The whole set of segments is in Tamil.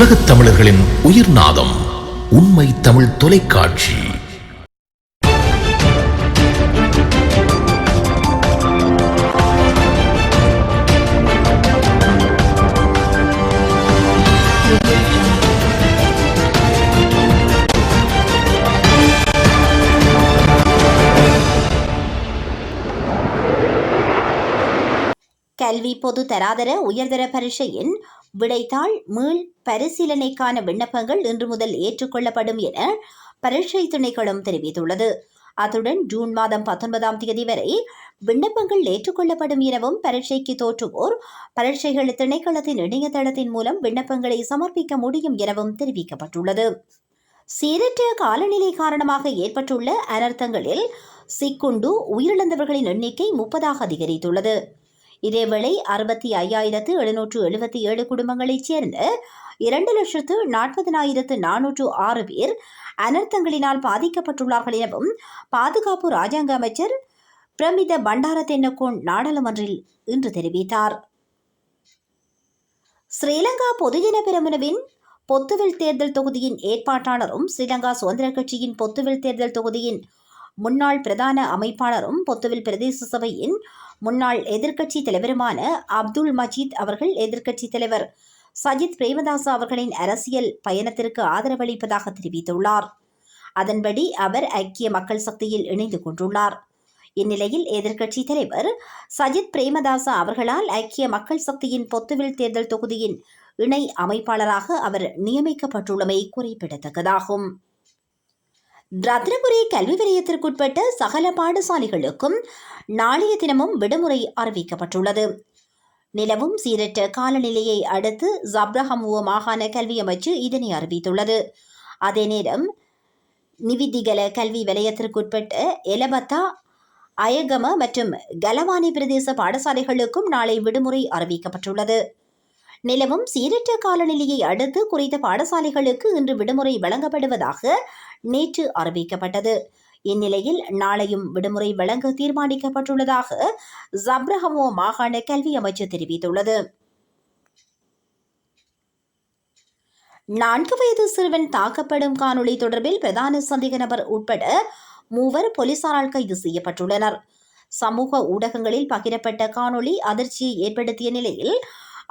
உலகத் தமிழர்களின் உயிர் நாதம் உண்மை தமிழ் தொலைக்காட்சி. கல்வி பொது தராதர உயர்தர பரீட்சையின் விடைத்தாள் மீள் பரிசீலனைக்கான விண்ணப்பங்கள் இன்று முதல் ஏற்றுக்கொள்ளப்படும் என பரீட்சை திணைக்களம் தெரிவித்துள்ளது. அத்துடன் ஜூன் மாதம் பத்தொன்பதாம் தேதி வரை விண்ணப்பங்கள் ஏற்றுக்கொள்ளப்படும் எனவும் பரீட்சைக்கு தோற்றுவோர் பரீட்சைகள் திணைக்களத்தின் இணையதளத்தின் மூலம் விண்ணப்பங்களை சமர்ப்பிக்க முடியும் எனவும் தெரிவிக்கப்பட்டுள்ளது. சீரற்ற காலநிலை காரணமாக ஏற்பட்டுள்ள அனர்த்தங்களில் சிக்குண்டு உயிரிழந்தவர்களின் எண்ணிக்கை முப்பதாக அதிகரித்துள்ளது. இதேவேளை அறுபத்தி ஐயாயிரத்து எழுநூற்று எழுபத்தி ஏழு குடும்பங்களைச் சேர்ந்த இரண்டு லட்சத்து நாற்பதனாயிரத்து நானூற்று ஆறு பேர் அனர்த்தங்களினால் பாதிக்கப்பட்டுள்ளார்கள் எனவும் பாதுகாப்பு ராஜாங்க அமைச்சர் பிரமித பண்டார தென்னகோன் நாடாளுமன்றில் இன்று தெரிவித்தார். ஸ்ரீலங்கா பொதுஜன பெரமுனவின் பொத்துவில் தேர்தல் தொகுதியின் ஏற்பாட்டாளரும் ஸ்ரீலங்கா சுதந்திர கட்சியின் பொத்துவில் தேர்தல் தொகுதியின் முன்னாள் பிரதான அமைப்பாளரும் பொத்துவில் பிரதேச சபையின் முன்னாள் எதிர்க்கட்சி தலைவருமான அப்துல் மஜீத் அவர்கள் எதிர்க்கட்சி தலைவர். சஜித் பிரேமதாச அவர்களின் அரசியல் பயணத்திற்கு ஆதரவளிப்பதாக தெரிவித்துள்ளார். அதன்படி அவர் ஐக்கிய மக்கள் சக்தியில் இணைந்து கொண்டுள்ளார். இந்நிலையில் எதிர்க்கட்சி தலைவர் சஜித் பிரேமதாசா அவர்களால் ஐக்கிய மக்கள் சக்தியின் பொத்துவில் தேர்தல் தொகுதியின் இணை அமைப்பாளராக அவர் நியமிக்கப்பட்டுள்ளமை குறிப்பிடத்தக்கதாகும். ரத்னபுரி கல்வி வலயத்திற்குட்பட்ட சகல பாடசாலைகளுக்கும் நாளைய தினமும் விடுமுறை அறிவிக்கப்பட்டுள்ளது. நிலவும் சீரற்ற காலநிலையை அடுத்து ஜப்ரஹமுவ மாகாண கல்வி அமைச்சு இதனை அறிவித்துள்ளது. அதே நேரம் நிவிதிகல கல்வி வலயத்திற்குட்பட்ட எலபத்தா அயகம மற்றும் கலவானி பிரதேச பாடசாலைகளுக்கும் நாளை விடுமுறை அறிவிக்கப்பட்டுள்ளது. நிலவும் சீரற்ற காலநிலையை அடுத்து குறித்த பாடசாலைகளுக்கு இன்று விடுமுறை வழங்கப்படுவதாக நேற்று அறிவிக்கப்பட்டது. இந்நிலையில் நாளையும் விடுமுறை வழங்க தீர்மானிக்கப்பட்டுள்ளதாக ஜப்ரஹமோ மாகாண கல்வி அமைச்சர் தெரிவித்துள்ளது. நான்கு வயது சிறுவன் தாக்கப்படும் காணொளி தொடர்பில் பிரதான சந்தேக நபர் உட்பட மூவர் போலீசாரால் கைது செய்யப்பட்டுள்ளனர். சமூக ஊடகங்களில் பகிரப்பட்ட காணொளி அதிர்ச்சியை ஏற்படுத்திய நிலையில்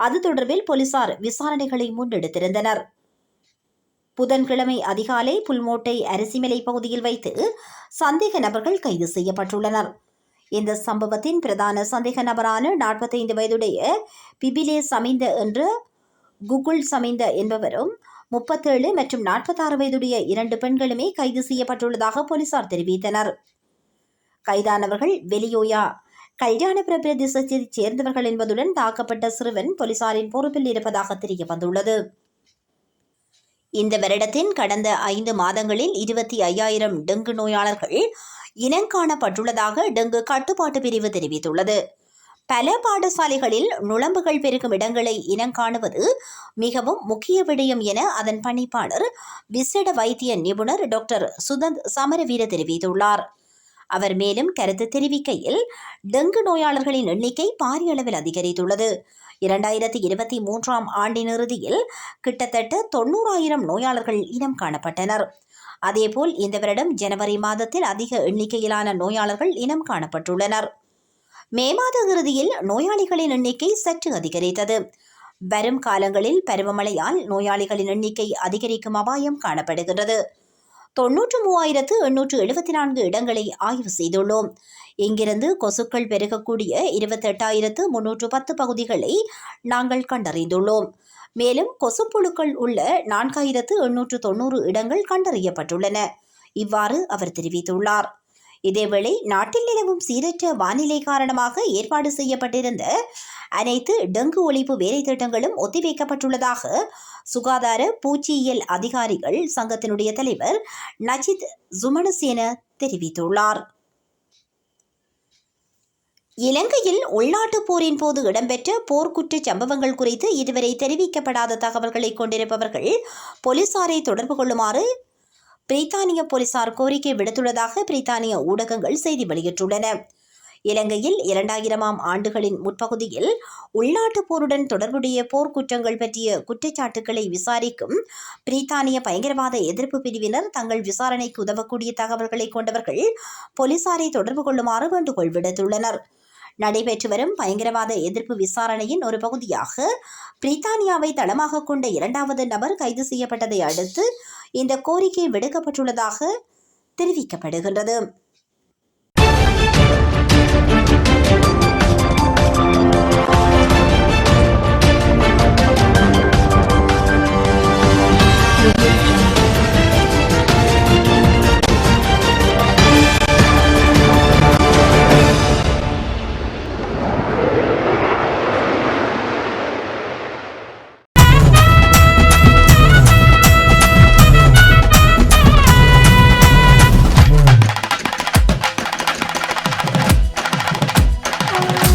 அது தொடர்பில் போலீசார் விசாரணைகளை முன்னெடுத்திருந்தனர். புதன்கிழமை அதிகாலை புல்மோட்டை அரிசிமலை பகுதியில் வைத்து சந்தேக நபர்கள் கைது செய்யப்பட்டுள்ளனர். இந்த சம்பவத்தின் பிரதான சந்தேக நபரான நாற்பத்தைந்து வயதுடைய பிபிலே சமிந்த என்று குகுல் சமிந்த என்பவரும் முப்பத்தேழு மற்றும் நாற்பத்தாறு வயதுடைய இரண்டு பெண்களுமே கைது செய்யப்பட்டுள்ளதாக போலீசார் தெரிவித்தனர். கைதானவர்கள் வெளியோயா கல்யாணபுர பிரதேசத்தைச் சேர்ந்தவர்கள் என்பதுடன் தாக்கப்பட்ட சிறுவன் போலீசாரின் பொறுப்பில் இருப்பதாக தெரிய வந்துள்ளது. இந்த வருடத்தின் கடந்த ஐந்து மாதங்களில் இருபத்தி ஐயாயிரம் டெங்கு நோயாளர்கள் இனங்காணப்பட்டுள்ளதாக டெங்கு கட்டுப்பாட்டு பிரிவு தெரிவித்துள்ளது. பல பாடசாலைகளில் நுழம்புகள் பெருகும் இடங்களை இனங்காணுவது மிகவும் முக்கிய விடயம் என அதன் பணிப்பாளர் விசேட வைத்திய நிபுணர் டாக்டர் சுதந்த் சமரவீர தெரிவித்துள்ளார். அவர் மேலும் கருத்து தெரிவிக்கையில் டெங்கு நோயாளர்களின் எண்ணிக்கை பாரிய அளவில் அதிகரித்துள்ளது. இரண்டாயிரத்தி இருபத்தி மூன்றாம் ஆண்டின் இறுதியில் கிட்டத்தட்ட தொண்ணூறாயிரம் நோயாளர்கள் இனம் காணப்பட்டனர். அதேபோல் இந்த வருடம் ஜனவரி மாதத்தில் அதிக எண்ணிக்கையிலான நோயாளர்கள் இனம் காணப்பட்டுள்ளனர். மே மாத இறுதியில் நோயாளிகளின் எண்ணிக்கை சற்று அதிகரித்தது. வரும் காலங்களில் பருவமழையால் நோயாளிகளின் எண்ணிக்கை அதிகரிக்கும் அபாயம் காணப்படுகிறது தொன்னூற்று மூவாயிரத்து எண்ணூற்று எழுபத்தி நான்கு இடங்களை ஆய்வு செய்துள்ளோம். இங்கிருந்து கொசுக்கள் பெருகக்கூடிய இருபத்தெட்டாயிரத்து முன்னூற்று பத்து பகுதிகளை நாங்கள் கண்டறிந்துள்ளோம். மேலும் கொசுப்புழுக்கள் உள்ள நான்காயிரத்து எண்ணூற்று தொண்ணூறு இடங்கள் கண்டறியப்பட்டுள்ளன. இவ்வாறு அவர் தெரிவித்துள்ளார். இதேவேளை நாட்டில் நிலவும் சீரற்ற வானிலை காரணமாக ஏற்பாடு செய்யப்பட்டிருந்த அனைத்து டெங்கு ஒழிப்பு வேலை திட்டங்களும் ஒத்திவைக்கப்பட்டுள்ளதாக சுகாதார பூச்சியியல் அதிகாரிகள் சங்கத்தினுடைய தலைவர் நஜித் ஜுமனசேன தெரிவித்துள்ளார். இலங்கையில் உள்நாட்டுப் போரின் போது இடம்பெற்ற போர்க்குற்ற சம்பவங்கள் குறித்து இதுவரை தெரிவிக்கப்படாத தகவல்களை கொண்டிருப்பவர்கள் போலீசாரை தொடர்பு கொள்ளுமாறு பிரித்தானிய போலீசார் கோரிக்கை விடுத்துள்ளதாக பிரித்தானிய ஊடகங்கள் செய்தி வெளியிட்டுள்ளன. இலங்கையில் இரண்டாயிரமாம் ஆண்டுகளின் முற்பகுதியில் உள்நாட்டுப் போருடன் தொடர்புடைய போர்க்குற்றங்கள் பற்றிய குற்றச்சாட்டுக்களை விசாரிக்கும் பிரித்தானிய பயங்கரவாத எதிர்ப்பு பிரிவினர் தங்கள் விசாரணைக்கு உதவக்கூடிய தகவல்களை கொண்டவர்கள் போலீசாரை தொடர்பு கொள்ளுமாறு வேண்டுகோள் விடுத்துள்ளனர். நடைபெற்று வரும் பயங்கரவாத எதிர்ப்பு விசாரணையின் ஒரு பகுதியாக பிரித்தானியாவை தளமாக கொண்ட இரண்டாவது நபர் கைது செய்யப்பட்டதை அடுத்து இந்த கோரிக்கை விடுக்கப்பட்டுள்ளதாக தெரிவிக்கப்படுகின்றது.